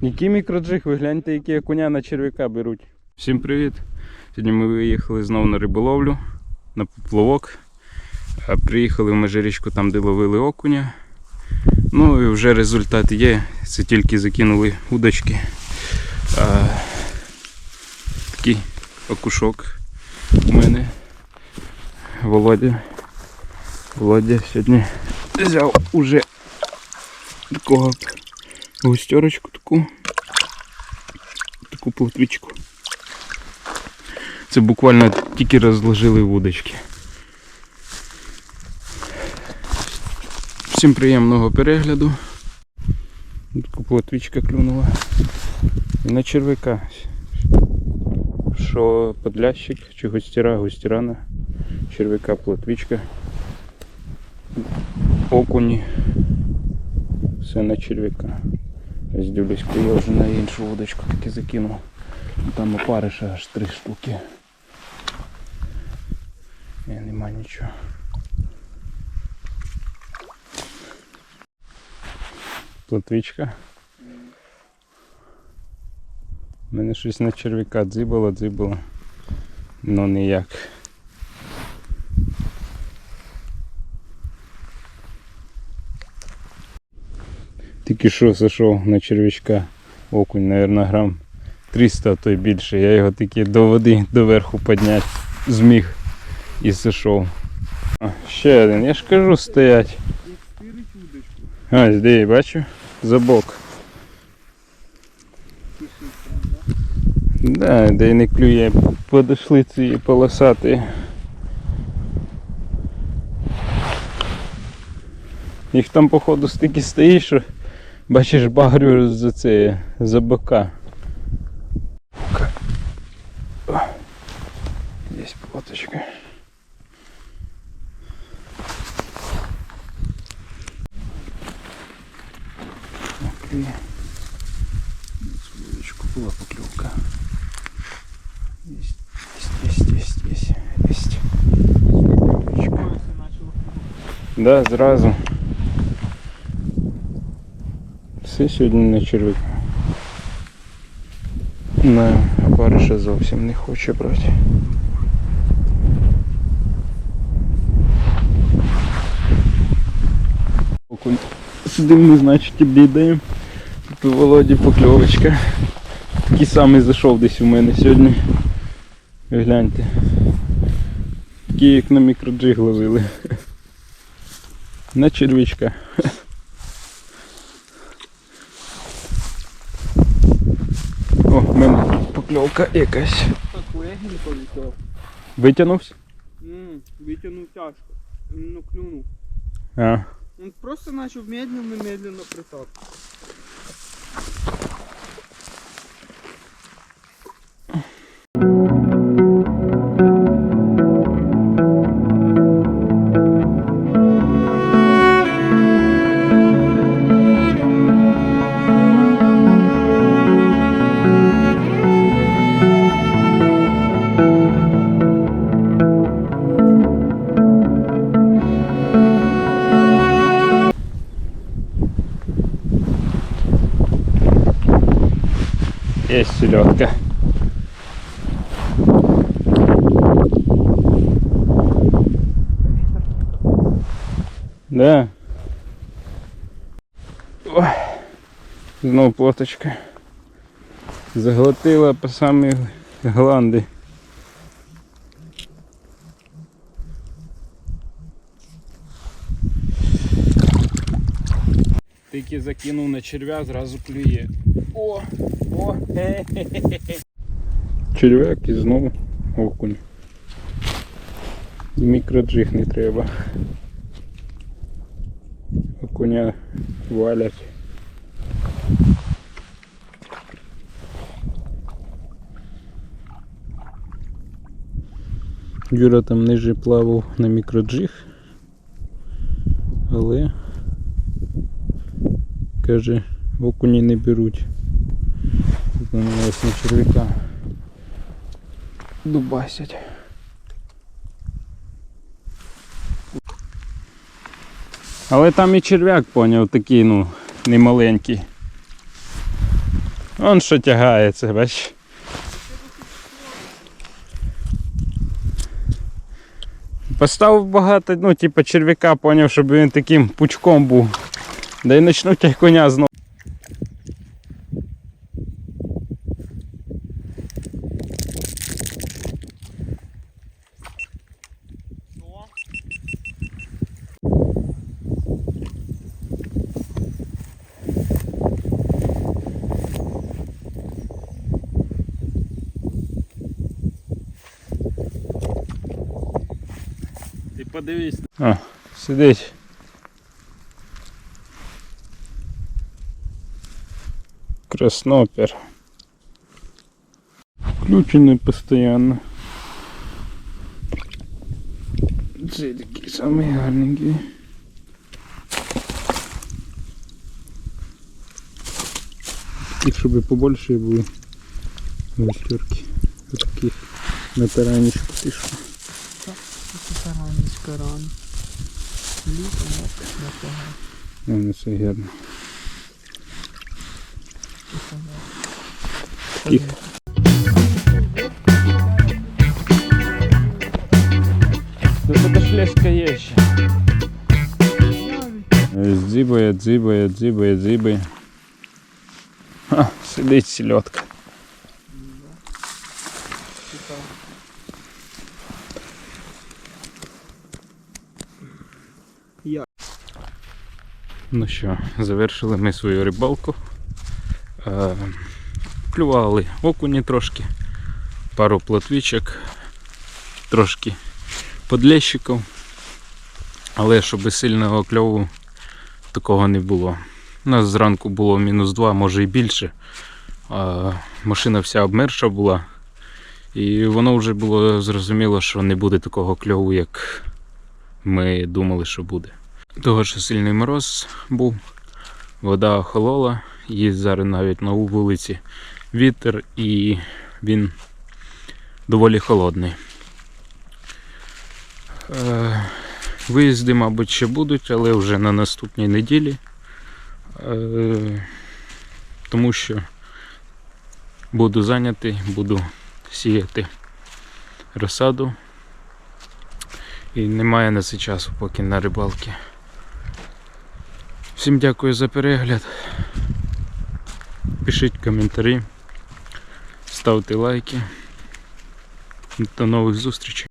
Який мікроджиг, ви гляньте, які окуня на черв'яка беруть. Всім привіт! Сьогодні ми виїхали знову на риболовлю, на поплавок. Приїхали в межирічку там, де ловили окуня. Ну і вже результат є. Це тільки закинули удочки. А, такий окушок у мене. Володя. Володя сьогодні взяв уже такого густерочку таку. Таку плотвичку. Це буквально тільки розложили вудочки. Всім приємного перегляду. Таку плотвичка клюнула. І на червяка. Що подлящик, чи густіра, густірана, червяка, плотвичка, окуні. Все на червяка. Ось дивлюсь, я вже на іншу вудочку таки закинув. Там опариша аж три штуки. Ні, нема нічого. Плотвичка. У мене щось на черв'яка дзибало, дзибало. Ну ніяк. Тільки що зайшов на червячка окунь, мабуть, грам 300, а то й більше. Я його тільки до води доверху підняти зміг і зайшов. Ще один, я ж кажу стоять. Ось де, бачу, за бок. Да, де й не клює, подошли ці полосати. Їх там походу стільки стоїть, що бачиш багрю за це, за бока. Есть плоточка. Окей. Свечку была поклевка. Есть, есть, есть, есть, есть. Свечка. Да, зразу. Все сьогодні на червяка. На опариша зовсім не хоче брати. Окунь. Сидим, ми, значить, обідаємо. Тут у Володі покльовочка. Такий самий зайшов десь у мене сьогодні. Гляньте. Такі як на мікроджиг ловили. На червячка. О, в покльовка якась. Витягнувся? М, Витягнув тяжко. Ну, клюнув. А. Він просто почав медленно-медленно приток. Есть селедка. Да. Ой. Знову плоточка. Заглотила по самі гланди. Тільки закинув на черв'я, зразу клює. О! О! Черв'як і знову окунь. І Мікроджиг не треба. Окуня валять. Юра там ниже плавав на мікроджиг, але каже, окуні не беруть. Ось на червяка дубасять. Але там і черв'як поняв, такий, ну, немаленький. Он що тягається, бач. Поставив багато, ну, типу, черв'яка, поняв, щоб він таким пучком був. Да й почнуть як коня знову. Подивись. А, сидить. Краснопер. Включений постійно. Це такий самий гарненький. Таких, щоб побольше були. Вестерки. Таких на таранічку пішло. Таранечка ран. Літом непогано. Ну, це гарно. Таких. Да это шлеска є ще. Дзибає, дзибає, дзибає, дзибає. Ха, сидить сільотка. Я. Ну що, завершили ми свою рибалку. Е, клювали окуні трошки, пару плотвічок, трошки подлещиків. Але щоб сильного кльову такого не було. У нас зранку було мінус 2, може і більше. Машина вся обмерша була. І воно вже було зрозуміло, що не буде такого кльову, як ми думали, що буде. Того, що сильний мороз був, вода охолола, є зараз навіть на вулиці вітер і він доволі холодний. Е, Виїзди, мабуть, ще будуть, але вже на наступній неділі. Е, Тому що буду зайнятий, буду сіяти розсаду. І немає на цей часу поки на рибалки. Всім дякую за перегляд. Пишіть коментарі, ставте лайки. До нових зустрічей.